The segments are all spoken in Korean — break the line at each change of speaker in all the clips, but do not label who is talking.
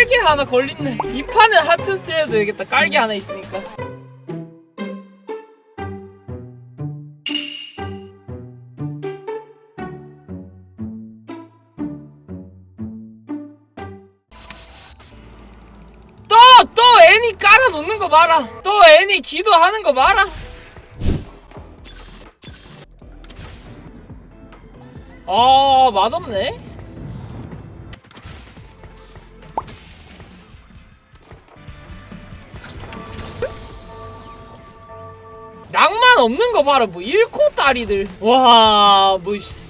깔개 하나 걸린네. 이 판은 하트 스틸 해도 되겠다. 깔개 하나 있으니까. 또! 또 애니 깔아놓는 거 봐라. 또 애니 기도하는 거 봐라. 아, 맛없네. 낭만 없는 거 봐라 뭐 잃고 딸이들. 와뭐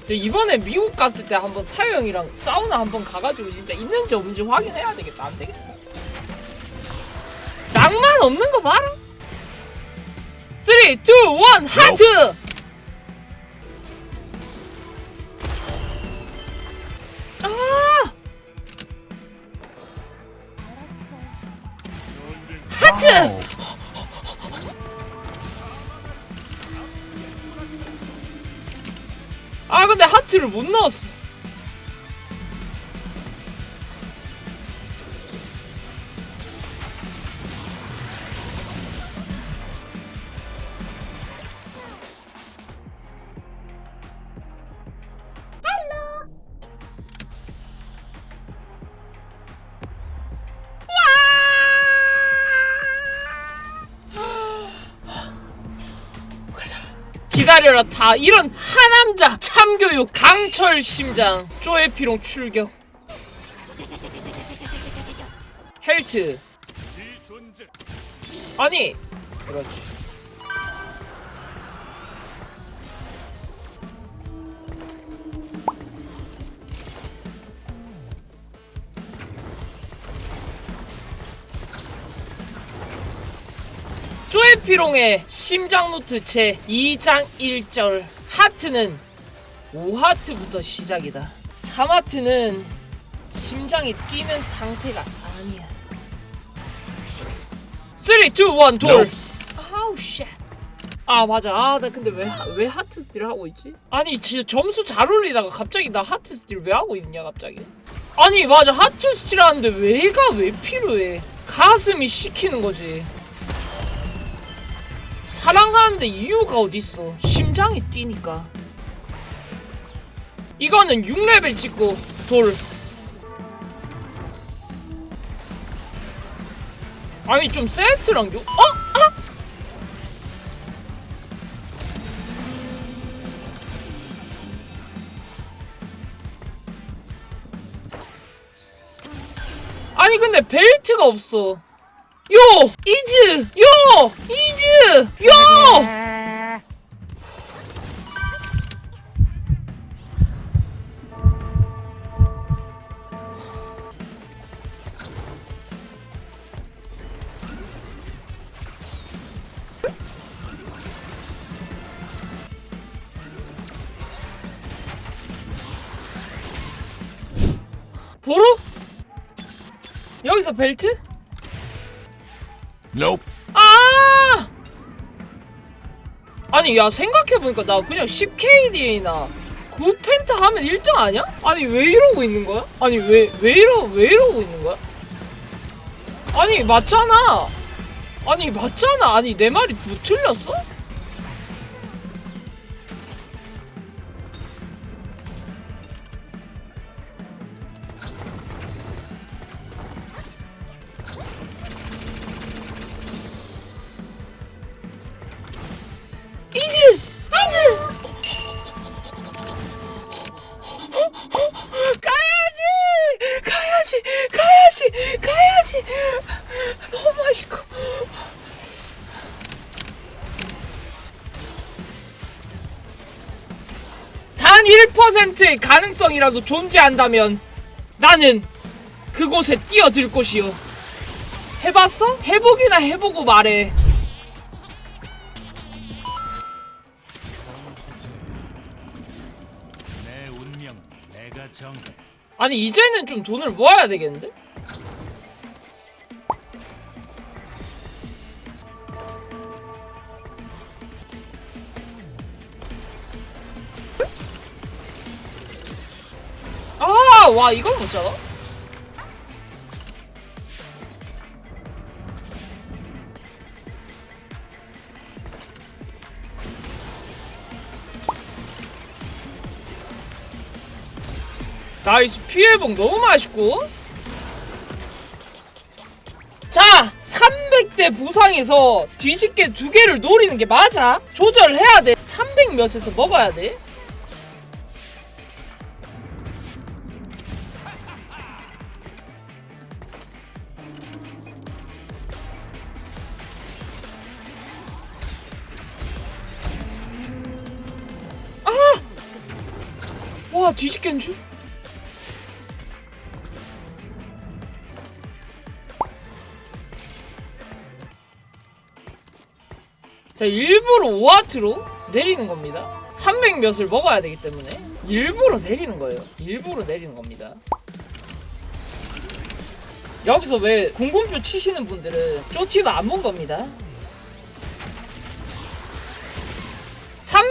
이번에 미국 갔을 때 한번 타요 형이랑 사우나 한번 가가지고 진짜 있는지 없는지 확인해야 되겠다. 안 되겠다 낭만 없는 거 봐라. 3, 2, 1 하트! 아! 하트 하트를 못 넣었어 기다려라. 다 이런 하남자 참교육 강철 심장 쪼에피롱 출격. 헬트. 아니 그렇지 쪼에피롱의 심장노트 제 2장 1절 하트는 5하트부터 시작이다. 3하트는 심장이 뛰는 상태가 아니야. 3, 2, 1, 돌. 아우 쉣. 아 맞아. 아 나 근데 왜, 하- 왜 하트 스틸 하고 있지? 아니 진짜 점수 잘 올리다가 갑자기 나 하트 스틸 왜 하고 있냐 갑자기? 아니 맞아. 하트 스틸 하는데 왜가 왜 필요해? 가슴이 시키는 거지 사랑하는데 이유가 어딨어 심장이 뛰니까 이거는 6레벨 찍고 돌 아니 좀 세트랑 요 어? 아! 아니 근데 벨트가 없어 요! 이즈! 요! 이즈! 요! 보루? 여기서 벨트?
Nope.
아! 아니 야 생각해보니까 나 그냥 10KD나 9펜타 하면 1등 아니야? 아니 왜 이러고 있는 거야? 아니 왜 왜 이러 왜 이러고 있는 거야? 아니 맞잖아. 아니 맞잖아. 아니 내 말이 뭐 틀렸어? 1%의 가능성이라도 존재한다면 나는 그곳에 뛰어들 것이요. 해봤어? 해보기나 해보고 말해. 아니 이제는 좀 돈을 모아야 되겠는데? 와 이걸 못 잡아? 나이스 피해봉 너무 맛있고. 자 300대 보상에서 뒤집게 두 개를 노리는 게 맞아? 조절해야 돼300 몇에서 먹어야 돼? 와 뒤집개인 줄? 자 일부러 5와트로 내리는 겁니다. 300 몇을 먹어야 되기 때문에 일부러 내리는 거예요. 일부러 내리는 겁니다. 여기서 왜 궁금표 치시는 분들은 쪼티도 안본 겁니다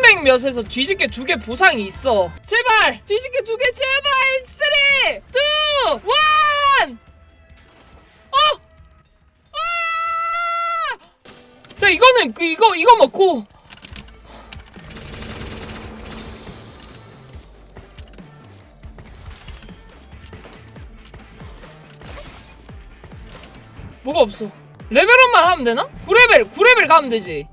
300 몇에서 뒤집개 두개 보상이 있어. 제발! 뒤집개 두개 제발! 3, 2, 1! 어! 아! 자, 이거는 그 이거 이거 먹고 뭐가 없어. 레벨업만 하면 되나? 9레벨, 9레벨 가면 되지.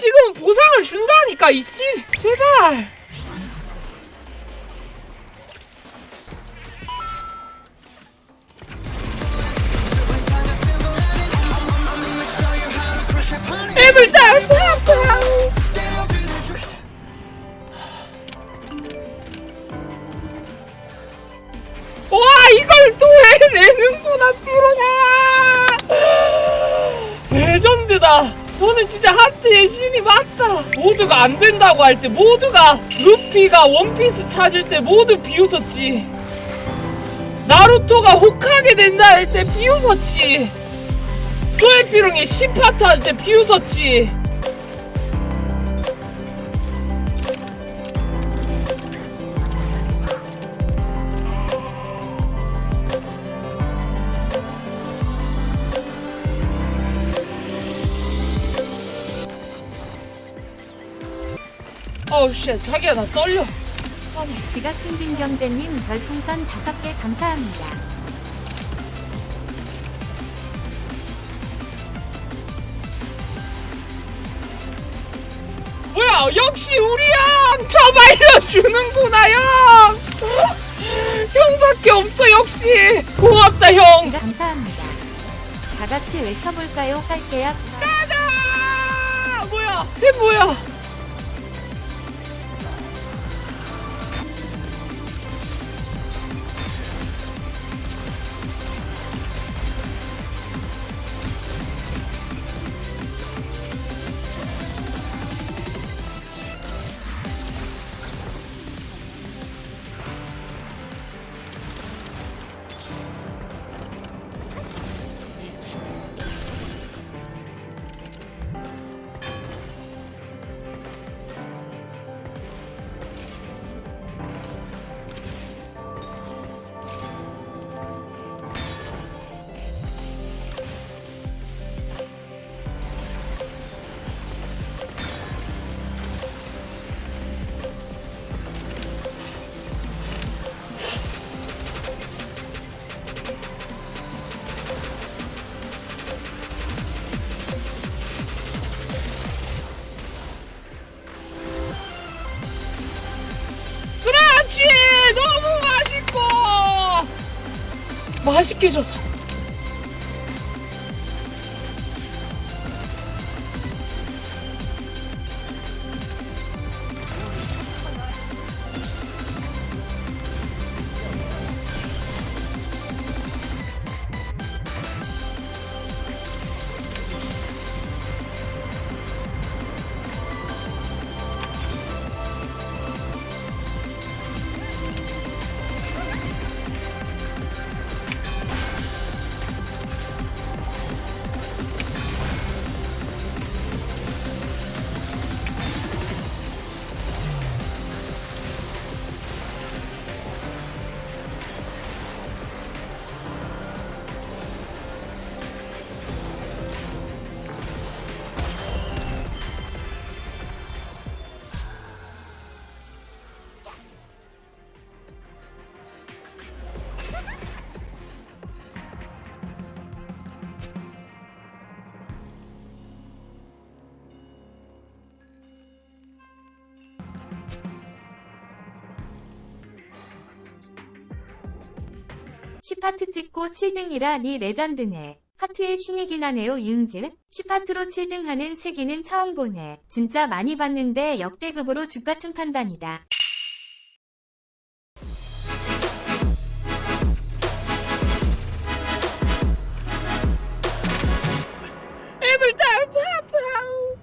지금 보상을 준다니까 이씨. 제발. 앱을 다와 이걸 또 해내는구나 프로가 레전드다 너는 진짜 하트의 신이 맞다. 모두가 안 된다고 할 때 모두가 루피가 원피스 찾을 때 모두 비웃었지. 나루토가 호카게 된다 할 때 비웃었지. 조에피롱이 10파트 할 때 비웃었지 어우 씨 자기야 나 떨려. 아니
지각 핑빙 경제님 별풍선 5개 감사합니다.
뭐야 역시 우리 형저 말려주는구나 형! 형밖에 없어 역시! 고맙다 형!
지각 감사합니다. 다 같이 외쳐볼까요? 할게요.
가자! 뭐야 걔 뭐야 맛있게 졌어
10파트 찍고 7등이라 니 레전드네. 하트의 신이긴 하네요 윤즈. 10파트로 7등하는 세기는 처음 보네. 진짜 많이 봤는데 역대급으로 죽같은 판단이다.